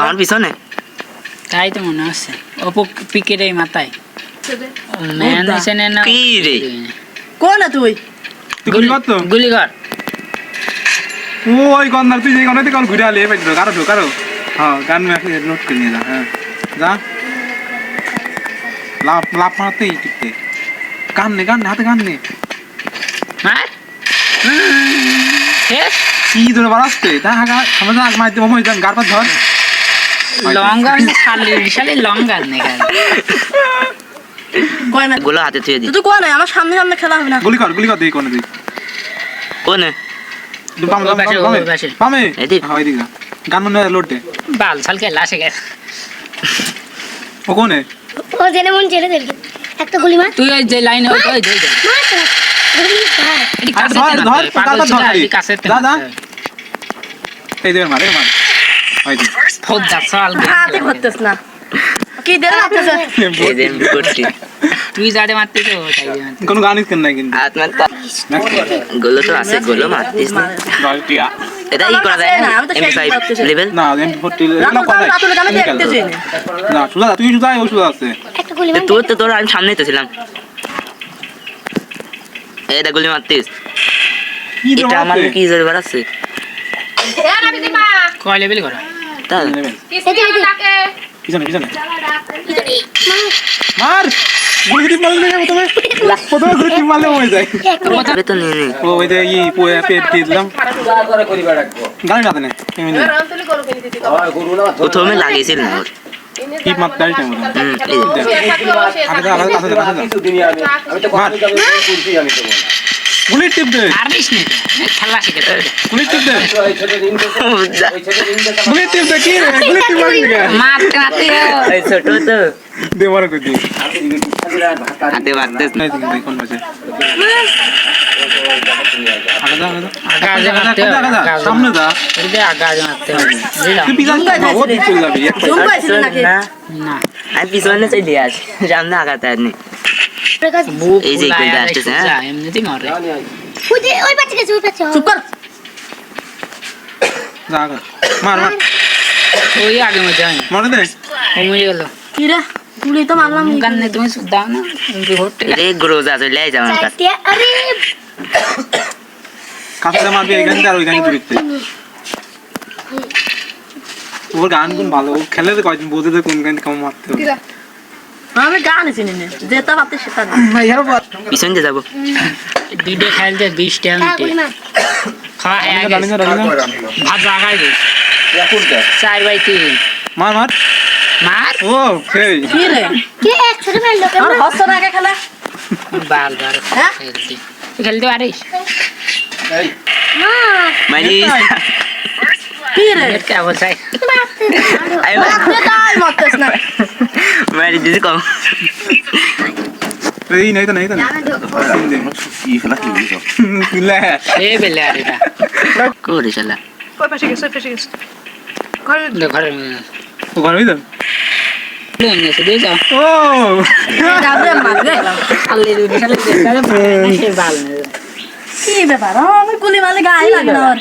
আমার পিছনে? তাই তো মনে হচ্ছে অপু পিকের এই মাথায় ম্যান না কি রে? কোন তুই? তুই গুলি কর তো গুলি কর ওই গন্ধার তুই যে গন্ধাতে কল ঘুরে আলি এবার কারও ঢো কারও হ্যাঁ গান মে নোট করে নিয়ে যা হ্যাঁ। যা। লাভ লাভ মারতে এই টিপতে। গান নে গান নে হাতে গান নে। মার শেষ কি ধরে বাড়াচ্ছে তা আগা আমরা যা মাইতে মোমো যান গার ধর। লঙ্গা মানে বিশালে লঙ্গা নেই কয় হাতে থুয়ে দি তুই কোন আমার সামনে সামনে খেলা হবে না। গুলি কর গুলি কর দেই কোনে দিই। কোনে? পামে ওই পাশে, ওই এদিক? হ্যাঁ এদিকে গান মনে লোটে বাল সাল খেলা আসে গেছে। ও কোনে? ও জেনে মন জেনে দেখি একটা গুলি মার। তুই ওই যে লাইনে ওই ওই যে। গুলি ধর, ধর, ধর, কাছে যা, যা। এই দেবেন মার এই মার। ওই দি ফোদ সাল হাতে ধরতেছ না। কি দেন মারতেছে এই যে আমি করছি তুই যাড়ে মারতে তো তাই দিয়ে গান ইস্কেন নাই কিন্তু। হাত মারগুলো তো আছে গুলো মারতিস না। দলটিয়া এটা ই করা যায় না? আমি তো এমনি সেই ফাইভ ভাবতেছি। লেভেল? না এম ফোরটি রাতুল গান রাতুল গানে দেখতে যাই। না না সুজা তুই সুজা ও সুজা আছে। একটা গুলি মার তোর তো তোর আমি সামনেই তো ছিলাম। এটা গুলি মারতিস। কি এটা আমার কি জোরে বাড়াচ্ছে কয় লেভেল করা? পিছনে পিছনে মার! গুলি টিপ মারলে যাবে তুমি প্রথমে গুলি টিপ মারলে যায়। তো নিয়ে নে ও ওই যে ই পোয়া পেট দিয়ে দিলাম। গাড়ি না? দেনে প্রথমে লাগিয়েছিল না ওর টিপ মার গাড়ি টাইম হুম, মার গুলি টিপ দে মারিস নি। খেলা শিখে গুলি টিপ দে। গুলি টিপ দে কি গুলি টিপ মারবি মারতে মারতে এই ছোট তো। দে মার কই দি। না কোন সামনে মারতে না আমি পিছনে চলে আসি সামনে আগাতে এই যে ফুলায় এগুলো আর আসতেছে, হ্যাঁ? এমনিতেই মরে ওই যে ওই পাশে গেছে ওই পাশে চুপ কর যা মার মার ওই আগে মধ্যে আমি মার দে ও মরে গেল কি রে তো মারলাম গান্নে তুমি দাও না হোটেল রে গ্রোজা চলে আইছে আমার কাছে আরে কাছে মারবি এখান থেকে আর ওই গান দিতে ওর গান কোন ভালো ও খেলে তো কয়দিন বোঝে তো কোন গান কেমন মারতে হবে আমি গান চিনি না যেটা পারতে সেটা না পিছন দিয়ে যাব দুইটা খেলতে বিশ টাকা খাওয়া হয়ে ভাত লাগাই দে চার বাই তিন মার মার মার ও সেই কি রে কে একসাথে মারলো আমার হস্ত না আগে খেলা বাল বার হ্যাঁ? খেলতে পারিস কি রে কে না মারি দিদি কম এই নাই তো নাই তো লে এ বেলে আর এটা করে শালা কই পাশে গেছে পাশে গেছে দে ও ঘর দিয়ে যাও ও দেখতে বাল কি ব্যাপার ও, আমি গুলি মারলে গায়ে লাগে না ওর